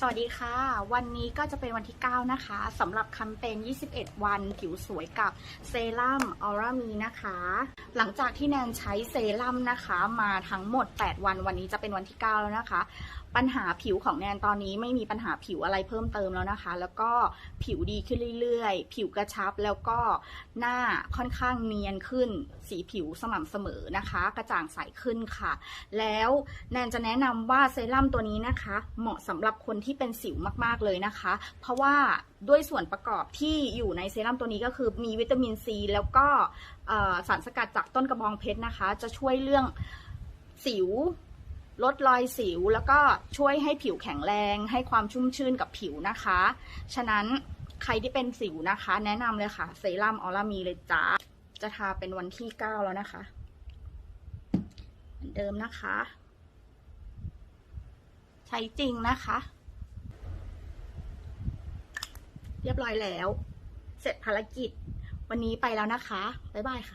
สวัสดีค่ะ วันนี้ก็จะเป็นวันที่ 9 นะคะสำหรับแคมเปญ 21 วันผิวสวยกับเซรั่มออร่ามีนะคะ หลังจากที่แนนใช้เซรั่มนะคะ มาทั้งหมด 8 วัน วันนี้จะเป็นวันที่ 9 แล้วนะคะ ปัญหาผิวของแนนตอนนี้ไม่มีปัญหาผิวอะไรเพิ่มเติมแล้วนะคะ แล้วก็ผิวดีขึ้นเรื่อยๆ ผิวกระชับแล้วก็หน้าค่อนข้างเนียนขึ้น สีผิวสม่ำเสมอนะคะ กระจ่างใสขึ้นค่ะ แล้วแนนจะแนะนำว่าเซรั่มตัวนี้นะคะ เหมาะสำหรับคนที่เป็นสิวมากๆเลยนะคะ เพราะว่าด้วยส่วนประกอบที่อยู่ในเซรั่มตัวนี้ก็คือมีวิตามินซี แล้วก็สารสกัดจากต้นกระบองเพชรนะคะ จะช่วยเรื่องสิวลดรอยสิว แล้วก็ช่วยให้ผิวแข็งแรง ให้ความชุ่มชื่นกับผิวนะคะ ฉะนั้นใครที่เป็นสิวนะคะ แนะนำเลยค่ะเซรั่มออร่ามีเลยจ้าจะทาเป็นวันที่ 9 แล้วนะคะ เหมือนเดิมนะคะ ใช้จริงนะคะ เรียบร้อยแล้ว เสร็จภารกิจ วันนี้ไปแล้วนะคะ บ๊ายบายค่ะ